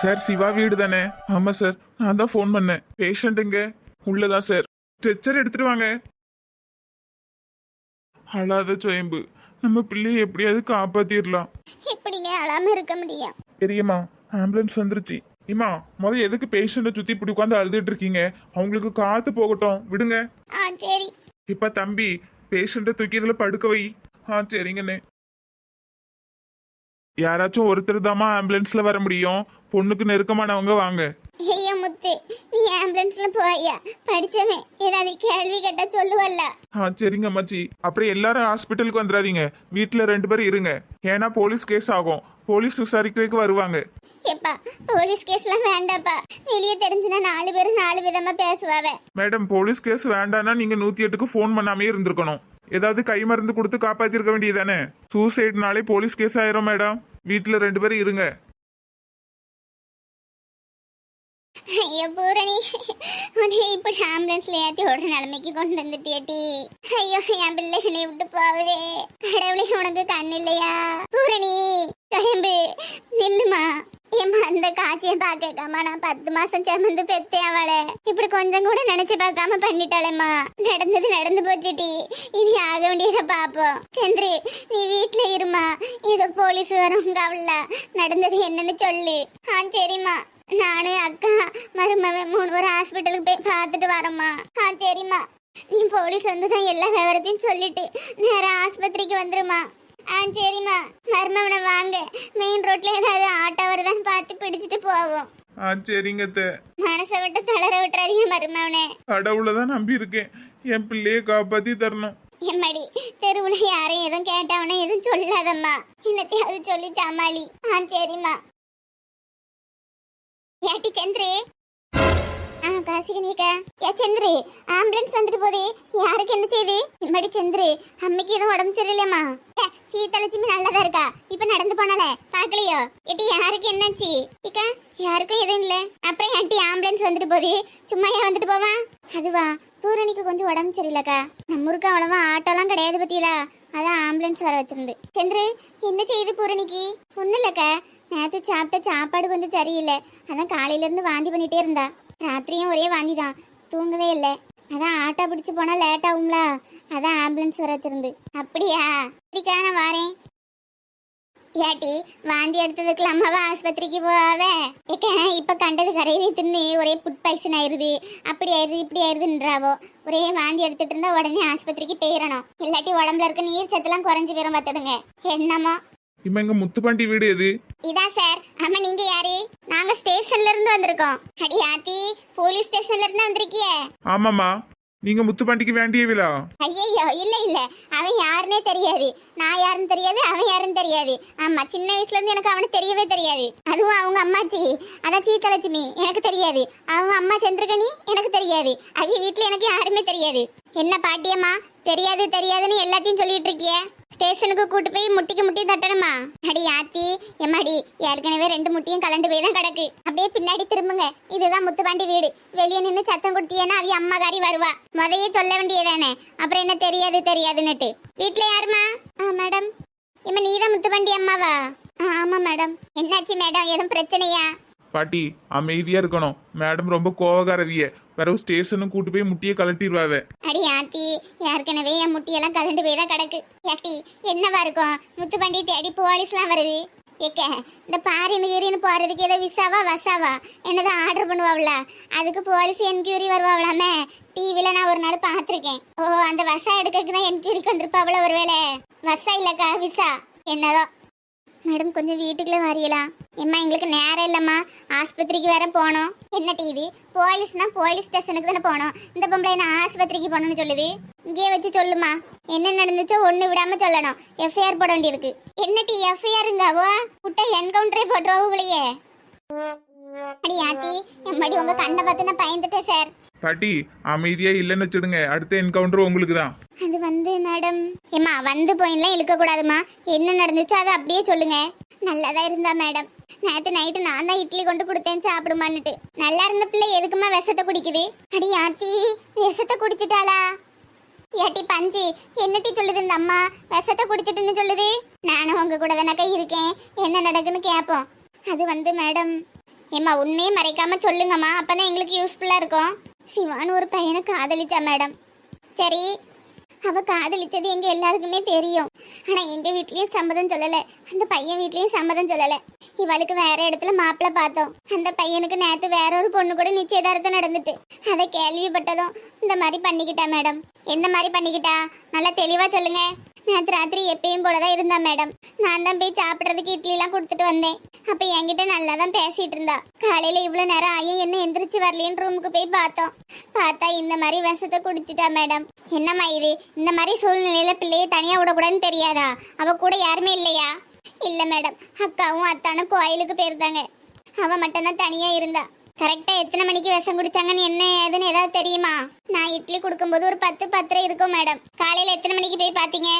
Sir Siva வீடு தானே? ஆமா சார் நான் தான் ஃபோன் பண்ணேன். பேஷண்ட் எங்க உள்ளதான் சார் ஸ்ட்ரெச்சர் எடுத்துட்டு வாங்க. அழாத சுயம்பு. நம்ம பிள்ளையை எப்படியாவது காப்பாத்திடலாம் எப்படிங்க அழாம இருக்க முடியும். பெரியம்மா ஆம்புலன்ஸ் வந்துருச்சு. இம்மா முதல்ல எதுக்கு பேஷண்ட்டை சுத்தி இப்படி உட்காந்து அழுதுட்டு இருக்கீங்க? அவங்களுக்கு காத்து போகட்டும். விடுங்க. ஆ சரி. இப்ப தம்பி பேஷண்ட்டை தூக்கி இதுல படுக்க வை. ஆ சரிங்கண்ணே. யாராச்சும் ஒருத்தர் தாம்மா ஆம்புலன்ஸ்ல வர முடியும். பொண்ணுக்கு நெருக்கமானவங்க வாங்க. ஐயா முத்து நீ ஆம்புலன்ஸ்ல போயா? படிச்சவன் ஏதாவது கேள்வி கேட்டா சொல்லுவல்ல. ஆ சரிங்க அம்மாச்சி. அப்புறம் எல்லாரும் ஹாஸ்பிட்டலுக்கு வந்துடாதீங்க வீட்டில் ரெண்டு பேரும் இருங்க. ஏன்னா போலீஸ் கேஸ் ஆகும். போலீஸ் விசாரிக்கிறதுக்கு வருவாங்க. எப்பா போலீஸ் கேஸ்லாம் வேண்டாப்பா. வெளியே தெரிஞ்சுனா நாலு பேரும் நாலு விதமா பேசுவாவ. மேடம் போலீஸ் கேஸ் வேண்டாம்னா நீங்க நூத்தி எட்டுக்கு ஃபோன் பண்ணாமே இருந்திருக்கணும். ஏதாவது கை மருந்து கொடுத்து காப்பாத்திருக்க வேண்டியதானே சூசைட்னாலே போலீஸ் கேஸ் ஆயிரும் மேடம். வீட்டில் ரெண்டு பேரும் இருங்க. ஐயோ பூரணி. உன்னை இப்படி ஆம்புலன்ஸ்ல ஏத்தி ஓடுற நிலைமைக்கு கொண்டு வந்துட்டியடி ஐயோ என் பிள்ளை என்னை விட்டு போகுதே. கடவுளே உனக்கு கண் இல்லையா? பூரணி நில்லுமா? ஏம்மா அந்த காட்சியை பார்க்காம நான் பத்து மாசம் சுமந்து பெத்தேன் அவளை. இப்படி கொஞ்சம் கூட நினைச்சு பார்க்காம பண்ணிட்டாளேம்மா. நடந்தது நடந்து போச்சுட்டி இனி ஆக வேண்டியதை பார்ப்போம். சந்திரி நீ வீட்ல இருமா? ஏதோ போலீஸ் வரும் கவல நடந்தது என்னன்னு சொல்லு. ஆ சரிம்மா. நானு அக்கா மருமவன் மூணு பேரும் ஹாஸ்பிட்டலுக்கு போய் பார்த்துட்டு வரோம்மா. ஆ சரிம்மா. நீ போலீஸ் வந்து தான் எல்லா விவரத்தையும் சொல்லிட்டு நேரா ஆஸ்பத்திரிக்கு வந்துருமா ஆ சரிம்மா. மருமவனை வாங்க. மெயின் ரோட்ல ஏதாவது ஆட்டோ வருதான்னு பார்த்து பிடிச்சிட்டு போவோம். ஆ சரிங்க அத்தை. மனசை விட்டு தளர விட்டுறாதீங்க மருமவனே. கடவுளை தான் நம்பி இருக்கேன். என் பிள்ளையை காப்பாத்தி தரணும். எம்மாடி தெருவுல யாரையும் எதுவும் கேட்டவனே எதுவும் சொல்லாதம்மா. என்னத்தையாவது சொல்லி சமாளி ஆ சரிம்மா. ஏட்டி சந்திரு. ஆ காசிகனிக்கா ஏ சந்திரு ஆம்புலன்ஸ் வந்துட்டு போதே. யாருக்கு என்ன செய்து? இம்மாடி சந்திரு அம்மைக்கு எதுவும் உடம்பு சரியில்லையம்மா. ஏ, சீத்தலட்சுமி நல்லதா இருக்கா? இப்ப நடந்து போனால பாக்கலையோ ஏட்டி யாருக்கு என்னாச்சு? இக்கா யாருக்கும் எதுவும் இல்ல. அப்புறம் ஏன்ட்டி ஆம்புலன்ஸ் வந்துட்டு போதே? சும்மா ஏன் வந்துட்டு போவான் அதுவா பூரணிக்கு கொஞ்சம் உடம்பு சரியில்லக்கா. நம்ம ஊருக்கு அவ்வளவா ஆட்டோலாம் கிடையாது பத்தியலா? அதான் ஆம்புலன்ஸ் வர வச்சிருந்து. சந்திரு என்ன செய்யுது பூரணிக்கு? ஒன்றும் இல்லக்கா. நேற்று சாப்பிட்ட சாப்பாடு கொஞ்சம் சரியில்லை. அதான் காலையில இருந்து வாந்தி பண்ணிட்டே இருந்தா. ராத்திரியும் ஒரே வாந்தி தான். தூங்கவே இல்லை. அதான் ஆட்டோ பிடிச்சு போனா லேட் ஆகும்ல. அதான் ஆம்புலன்ஸ் வர வச்சிருந்து. அப்படியா? சரிக்கா நான் வாரேன். ஏட்டி வாந்தி எடுத்ததுக்குள்ள அம்மாவா ஆஸ்பத்திரிக்கு போவாவே ஏக்க இப்ப கண்டது கரையை தின்னு ஒரே புட் பாய்சன் ஆயிருது. அப்படி ஆயிருது இப்படி ஆயிருதுன்றாவோ. ஒரே வாந்தி எடுத்துட்டு இருந்தா உடனே ஆஸ்பத்திரிக்கு போயிடணும். இல்லாட்டி உடம்புல இருக்க நீர் சத்துலாம் குறைஞ்சு போயிடும் பார்த்துடுங்க. என்னமோ இம்மா எங்க முத்துப்பாண்டி வீடு எது? இதான் சார். ஆமா நீங்க யாரு? நாங்க ஸ்டேஷன்ல இருந்து வந்திருக்கோம். அடி ஆத்தி போலீஸ் ஸ்டேஷன்ல இருந்து வந்திருக்கியே. ஆமாம்மா. நீங்க முத்துப்பாண்டிக்கு வேண்டியவிலா ஐயையோ இல்ல இல்ல. அவன் யாருன்னே தெரியாது. நான் யாருன்னு தெரியாது அவன் யாருன்னு தெரியாது. ஆமா சின்ன வயசுல இருந்து எனக்கு அவனை தெரியவே தெரியாது. அதுவும் அவங்க அம்மாச்சி. அதான் சீத்தலட்சுமி எனக்கு தெரியாது. அவங்க அம்மா சந்திரகனி எனக்கு தெரியாது. அவங்க வீட்ல எனக்கு யாருமே தெரியாது. என்ன பாட்டியம்மா? தெரியாது தெரியாதுன்னு எல்லாத்தையும் சொல்லிட்டு இருக்கியே. ஸ்டேஷனுக்கு கூட்டு போய் முட்டிக்கு முட்டி தட்டணுமா? அடி ஆத்தி எம்மாடி ஏற்கனவே ரெண்டு முட்டியும் கலண்டு போய் தான் கிடக்கு. அப்படியே பின்னாடி திரும்புங்க. இதுதான் முத்துப்பாண்டி வீடு. வெளியே நின்று சத்தம் கொடுத்தியேன்னா அவ காரி வருவா. முதையே சொல்ல வேண்டியதானே? அப்புறம் என்ன தெரியாது தெரியாதுன்னுட்டு. வீட்டில் யாருமா ஆ மேடம். இம்மா நீதான் முத்துப்பாண்டி அம்மாவா? ஆமா மேடம். என்னாச்சு மேடம்? எதுவும் பிரச்சனையா? பாட்டி அமைதியா இருக்கணும். மேடம் ரொம்ப கோவக்காரவிய. பிறகு ஸ்டேஷனும் கூட்டு போய் முட்டியை கலட்டிடுவாவே அடி ஆத்தி ஏற்கனவே என் முட்டியெல்லாம் கலண்டு போய் தான் கிடக்கு. ஏட்டி என்னவா இருக்கும்? முத்து பண்டி தேடி போலீஸ்லாம் வருது. ஏக்க இந்த பாரின்னு கீரின்னு போறதுக்கு ஏதோ விசாவா வசாவா? என்னதான் ஆர்டர் பண்ணுவாவில. அதுக்கு போலீஸ் என்கொயரி வருவாவிலாமே. டிவில நான் ஒரு நாள் பார்த்துருக்கேன். ஓ அந்த வசா எடுக்கிறதுக்கு தான் என்கொயரிக்கு வந்திருப்பாவில ஒருவேளை. வசா இல்லக்கா விசா. என்னதோ மேடம் கொஞ்சம் வீட்டுக்குள்ள வரையலாம் எம்மா எங்களுக்கு நேரம் இல்லைம்மா. ஆஸ்பத்திரிக்கு வேற போகணும் என்ன டீ இது? போலீஸ்னா போலீஸ் ஸ்டேஷனுக்கு தானே போனோம். இந்த பொம்பளை நான் ஆஸ்பத்திரிக்கு போகணும்னு சொல்லுது? இங்கேயே வச்சு சொல்லுமா. என்ன நடந்துச்சோ ஒன்று விடாம சொல்லணும். எஃப்ஐஆர் போட வேண்டியிருக்கு. என்ன டீ எஃப்ஐஆருங்காவோ குட்டை என்கவுண்டரே போட்டுருவோம் அடி ஆத்தி மடி உங்க கண்ணை பார்த்து நான் பயந்துட்டேன் சார் பாட்டி அமைதியா இல்லைன்னு வச்சுடுங்க. அடுத்த என்கவுண்டர் உங்களுக்கு தான் அது வந்து மேடம் ஏம்மா வந்து போயின்லாம் இழுக்க கூடாதுமா என்ன நடந்துச்சு அதை அப்படியே சொல்லுங்க. நல்லதா இருந்தா மேடம் நேத்து நைட்டு நான் தான் இட்லி கொண்டு கொடுத்தேன் சாப்பிடுமான்னுட்டு. நல்லா இருந்த பிள்ளை எதுக்குமா விஷத்தை குடிக்குது? அடி ஆத்தி விஷத்தை குடிச்சிட்டாளா? ஏட்டி பஞ்சு என்னட்டி சொல்லுது இந்த அம்மா? விஷத்தை குடிச்சிட்டுன்னு சொல்லுது? நானும் உங்க கூட தானக்கா இருக்கேன். என்ன நடக்குன்னு கேட்போம் அது வந்து மேடம் ஏம்மா உண்மையே மறைக்காம சொல்லுங்கம்மா. அப்பதான் எங்களுக்கு யூஸ்ஃபுல்லா இருக்கும். சிவான்னு ஒரு பையனை காதலிச்சா மேடம். சரி அவ காதலிச்சது எங்க எல்லாருக்குமே தெரியும். ஆனா எங்க வீட்லயும் சம்மதம் சொல்லல. அந்த பையன் வீட்லயும் சம்மதம் சொல்லல. இவளுக்கு வேற இடத்துல மாப்பிள பார்த்தோம். அந்த பையனுக்கு நேத்து வேற ஒரு பொண்ணு கூட நிச்சயதார்த்தம் நடந்துட்டு. அதை கேள்விப்பட்டதும் இந்த மாதிரி பண்ணிக்கிட்டா மேடம். எந்த மாதிரி பண்ணிக்கிட்டா? நல்லா தெளிவா சொல்லுங்க. நேற்று ராத்திரி எப்பயும் போலதான் இருந்தா மேடம். நான் தான் போய் சாப்பிட்றதுக்கு இட்லிலாம் கொடுத்துட்டு வந்தேன். அப்போ என்கிட்ட நல்லா தான் பேசிகிட்டு இருந்தா. காலையில் இவ்வளோ நேரம் ஆயும் என்ன எந்திரிச்சு வரலேன்னு ரூமுக்கு போய் பார்த்தோம். பார்த்தா இந்த மாதிரி விஷத்தை குடிச்சிட்டா மேடம் என்னம்மா இது? இந்த மாதிரி சூழ்நிலையில் பிள்ளையை தனியாக விடக்கூடாதுன்னு தெரியாதா? அவள் கூட யாருமே இல்லையா? இல்லை மேடம் அக்காவும் அத்தானும் கோயிலுக்கு போயிருந்தாங்க. அவள் மட்டும்தான் தனியாக இருந்தா. கரெக்டாக எத்தனை மணிக்கு விஷம் குடிச்சாங்கன்னு என்ன ஏதுன்னு ஏதாவது தெரியுமா? நான் இட்லி கொடுக்கும்போது ஒரு பத்து பத்தரை இருக்கும் மேடம் காலையில் எத்தனை மணிக்கு போய் பார்த்தீங்க?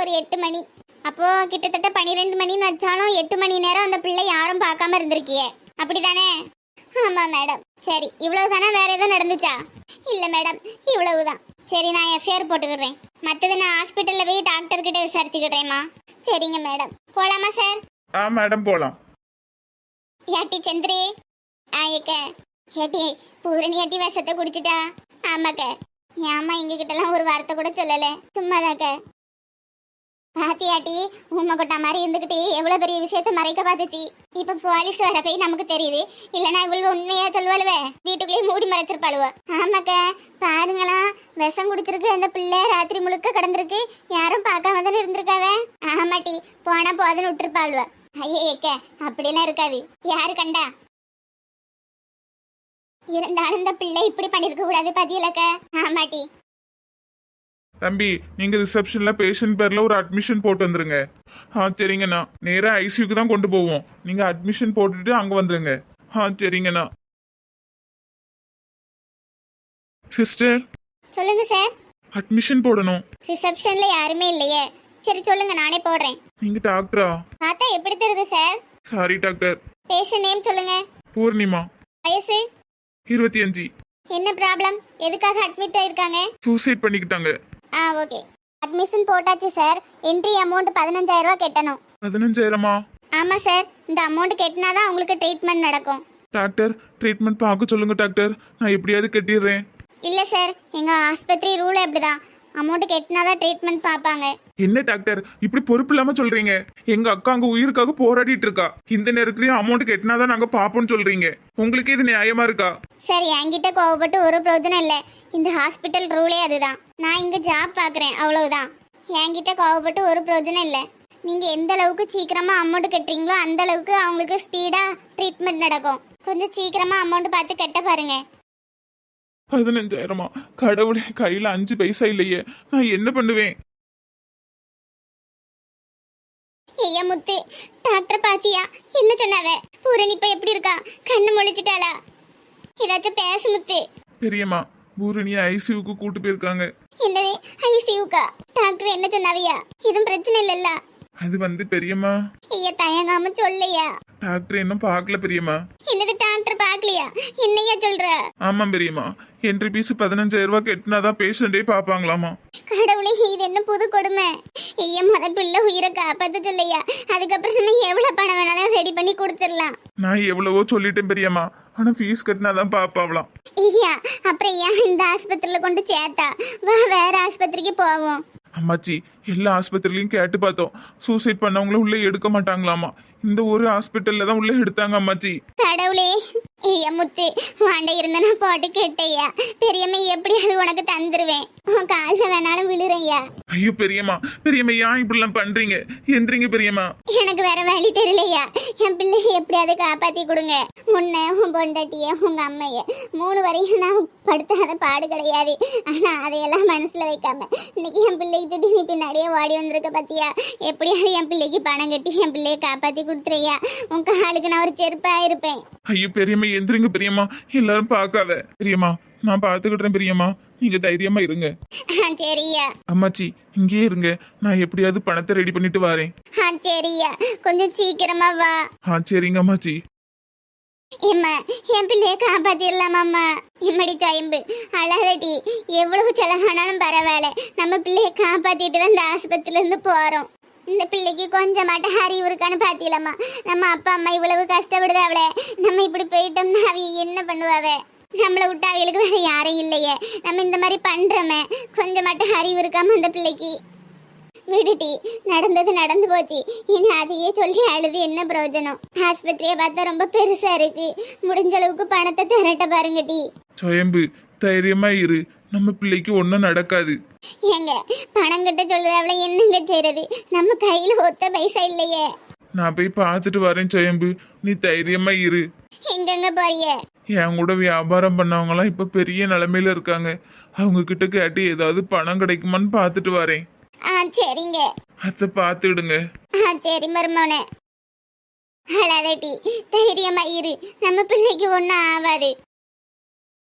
ஒரு எட்டு மணி. அப்போ கிட்டத்தட்ட பன்னிரெண்டு மணின்னு வச்சாலும் எட்டு மணி நேரம் அந்த பிள்ளை யாரும் பார்க்காம இருந்திருக்கியே. அப்படிதானே? ஆமா மேடம். சரி இவ்வளவுதானா? வேற எதுவும் நடந்துச்சா? இல்ல மேடம். இவ்வளவுதான். சரி நான் எஃப்ஐஆர் போட்டுக்கிறேன் மற்றது நான் ஹாஸ்பிட்டல்ல போய் டாக்டர் கிட்ட விசாரிச்சுக்கிறேம்மா சரிங்க மேடம். போலாமா சார் ஆ மேடம் போலாம். ஏட்டி சந்திரி. ஆ ஏக்க. ஏட்டி பூரணி ஏட்டி விஷத்தை குடிச்சிட்டா? ஆமாக்க. ஏம்மா எங்க கிட்டலாம் ஒரு வார்த்தை கூட சொல்லல. சும்மாதாக்க. பாத்தியாட்டி உண்மை கொட்டா மாதிரி இருந்துகிட்டே எவ்வளவு பெரிய விஷயத்த மறைக்க பார்த்துச்சு. இப்ப போலீஸ் வர போய் நமக்கு தெரியுது. இல்லனா இவ்வளவு உண்மையா சொல்லுவாளுவ? வீட்டுக்குள்ளேயே மூடி மறைச்சிருப்பாளுவ. ஆமாக்க பாருங்களா விஷம் குடிச்சிருக்கு அந்த பிள்ளை ராத்திரி முழுக்க கிடந்திருக்கு. யாரும் பார்க்காம தானே இருந்திருக்காவ? ஆமாட்டி போனா போதுன்னு விட்டுருப்பாளுவ. ஐயே ஏக்க அப்படிலாம் இருக்காது. யாரு கண்டா? இருந்தாலும் இந்த பிள்ளை இப்படி பண்ணிருக்க கூடாது பாத்தியலக்க. ஆமாட்டி தம்பி நீங்க ரிசப்ஷன்ல பேஷண்ட் பேர்ல ஒரு அட்மிஷன் போட்டு வந்துருங்க. ஆ சரிங்கண்ணா. நேரா ஐசியூக்கு தான் கொண்டு போவோம். நீங்க அட்மிஷன் போட்டுட்டு அங்க வந்துருங்க. ஆ சரிங்கண்ணா. சிஸ்டர் சொல்லுங்க சார் அட்மிஷன் போடணும். ரிசப்ஷன்ல யாருமே இல்லையே. சரி சொல்லுங்க நானே போடுறேன். நீங்க டாக்டரா பார்த்தா எப்படி தெரியுது sir sorry doctor patient name சொல்லுங்க. பூர்ணிமா. வயசு? இருபத்தி அஞ்சு. என்ன ப்ராப்ளம் எதுக்காக அட்மிட் ஆயிருக்காங்க? சூசைட் பண்ணிக்கிட்டாங்க. ஆ ஓகே. அட்மிஷன் போட்டாச்சு சார் என்ட்ரி அமௌண்ட் பதினஞ்சாயிரம் ரூபாய் கட்டணும். பதினஞ்சாயிரமா? ஆமா சார் இந்த அமௌண்ட் கட்டினாதான் உங்களுக்கு ட்ரீட்மெண்ட் நடக்கும். டாக்டர் ட்ரீட்மெண்ட் பார்க்க சொல்லுங்க டாக்டர் நான் எப்படியாவது கட்டிடுறேன். இல்ல சார் எங்க ஆஸ்பத்திரி ரூல் அப்படிதான் அமௌண்ட் கட்டினாதான் ட்ரீட்மெண்ட் பார்ப்பாங்க என்ன டாக்டர் இப்படி பொறுப்பு இல்லாம சொல்றீங்க. எங்க அக்கா அங்க உயிருக்காக போராடிட்டு இருக்கா. இந்த நேரத்துலயும் அமௌண்ட் கட்டினாதான் நாங்க பாப்போம்னு சொல்றீங்க. உங்களுக்கு இது நியாயமா இருக்கா? சார் என்கிட்ட கோவப்பட்டு ஒரு பிரயோஜனம் இல்லை. இந்த ஹாஸ்பிட்டல் ரூலே அதுதான். நான் இங்க ஜாப் பார்க்குறேன் அவ்வளவுதான். என்கிட்ட கோவப்பட்டு ஒரு பிரயோஜனம் இல்லை. நீங்க எந்த அளவுக்கு சீக்கிரமா அமௌண்ட் கட்டுறீங்களோ அந்த அளவுக்கு அவங்களுக்கு ஸ்பீடா ட்ரீட்மெண்ட் நடக்கும். கொஞ்சம் சீக்கிரமா அமௌண்ட் பார்த்து கட்ட பாருங்க. பதினஞ்சாயிரமா? கடவுளே கையில அஞ்சு பைசா இல்லையே. நான் என்ன பண்ணுவேன்? ஐயா முத்து டாக்டர் பாத்தியா? என்ன சொன்னாவ? பூரணி இப்ப எப்படி இருக்கா? கண்ணு முழிச்சிட்டாளா? ஏதாச்சும் பேசு முத்து. பெரியம்மா பூரணியை ஐசியூக்கு கூட்டு போயிருக்காங்க. என்னது? ஐசியூக்கா? டாக்டர் என்ன சொன்னாவையா? எதுவும் பிரச்சனை இல்லைல்ல? அது வந்து பெரியம்மா. ஐயா தயங்காம சொல்லையா டாக்டர் இன்னும் பார்க்கல பெரியம்மா. என்னது டாக்டர் பார்க்கலையா? என்னையா சொல்ற? ஆமா பெரியம்மா. என்ட்ரி பீஸ் பதினஞ்சாயிரம் ரூபாய் கட்டினாதான் பேஷண்டே பார்ப்பாங்களாமா? கடவுளே இது என்ன புது கொடுமை? ஐயா முத பிள்ளை உயிரை காப்பாத்த சொல்லையா? அதுக்கப்புறம் நம்ம எவ்வளவு பணம் வேணாலும் ரெடி பண்ணி கொடுத்துடலாம். நான் எவ்வளவோ சொல்லிட்டேன் பெரியம்மா. ஆனா ஃபீஸ் கட்டினாதான் பாப்பாவலாம் ஐயா அப்புறம் ஏன் இந்த ஆஸ்பத்திரியில கொண்டு சேர்த்தா? வா வேற ஆஸ்பத்திரிக்கு போவோம். அம்மாச்சி எல்லா ஆஸ்பத்திரிலையும் கேட்டு பார்த்தோம். சூசைட் பண்ணவங்கள உள்ள எடுக்க மாட்டாங்களாமா? இந்த ஒரு ஹாஸ்பிட்டல்ல தான் உள்ள எடுத்தாங்க அம்மாச்சி. கடவுளே ஐயா முத்து வாண்ட இருந்த நான் போட்டு கேட்டையா பெரியம்மை எப்படி அது உனக்கு தந்துருவேன். உன் காலில் ஐயோ பெரியம்மா பெரியம்மா ஏன் இப்படிலாம் பண்றீங்க? எந்திரிங்க பெரியம்மா. எனக்கு வேற வழி தெரியலையா? என் பிள்ளைய எப்படியாவது காப்பாத்தி கொடுங்க. உன்னை உன் பொண்டாட்டிய உங்க அம்மைய மூணு வரையும் நான் படுத்தாத பாடு கிடையாது. ஆனா அதையெல்லாம் மனசுல வைக்காம இன்னைக்கு என் பிள்ளைக்கு சுட்டி நீ பின்னாடியே ஓடி வந்திருக்க பாத்தியா? எப்படியாவது என் பிள்ளைக்கு பணம் கட்டி என் பிள்ளைய காப்பாத்தி கொடுத்துறியா? உன் காலுக்கு நான் ஒரு செருப்பா இருப்பேன். ஐயோ பெரியம்மா எந்திரிங்க பெரியம்மா. எல்லாரும் பார்க்காத. பெரியம்மா நான் பார்த்துக்கிட்டேன் பெரியம்மா. நீங்க தைரியமா இருங்க. சரியா. அம்மாச்சி இங்கேயே இருங்க. நான் எப்படியாவது பணத்தை ரெடி பண்ணிட்டு வரேன். சரியா. கொஞ்சம் சீக்கிரமா வா. ஆ சரிங்க அம்மாச்சி. எம்மா என் பிள்ளைய காப்பாத்திடலாமாம்மா எம்மடி சாயம்பு. அழகடி எவ்வளவு செலவானாலும் பரவாயில்ல. நம்ம பிள்ளைய காப்பாத்திட்டு தான் இந்த ஆஸ்பத்திரில இருந்து போறோம். இந்த பிள்ளைக்கு கொஞ்சமாட்டம் அறிவு இருக்கான்னு பாத்தீங்களம்மா நம்ம அப்பா அம்மா இவ்வளவு கஷ்டப்படுது அவளை. நம்ம இப்படி போயிட்டோம்னா அவ என்ன பண்ணுவாவே நம்மளை விட்டு அவளுக்கு வேற யாரும் இல்லையே. நம்ம இந்த மாதிரி பண்றோமே. கொஞ்சமாட்டம் அறிவு இருக்காம அந்த பிள்ளைக்கு. விடுடி நடந்தது நடந்து போச்சு. இனி அதையே சொல்லி அழுது என்ன பிரயோஜனம்? ஆஸ்பத்திரியை பார்த்தா ரொம்ப பெருசா இருக்கு. முடிஞ்ச அளவுக்கு பணத்தை திரட்ட பாருங்க டி. சுயம்பு தைரியமா இரு. நம்ம பிள்ளைக்கு ஒன்றும் நடக்காது. ஏங்க பணம் கிட்ட சொல்லுது அவளை என்னங்க செய்யறது நம்ம கையில ஒத்த பைசா இல்லையே. நான் போய் பார்த்துட்டு வரேன் சுயம்பு நீ தைரியமா இரு. எங்கெங்க போறிய என் கூட வியாபாரம் பண்ணவங்கலாம் இப்போ பெரிய நிலைமையில இருக்காங்க. அவங்க கிட்ட கேட்டு ஏதாவது பணம் கிடைக்குமான்னு பார்த்துட்டு வரேன். ஆ சரிங்க. அத்தை பார்த்துடுங்க. ஆ சரி மருமோனே அழாதட்டி தைரியமா இரு. நம்ம பிள்ளைக்கு ஒன்றும் ஆகாது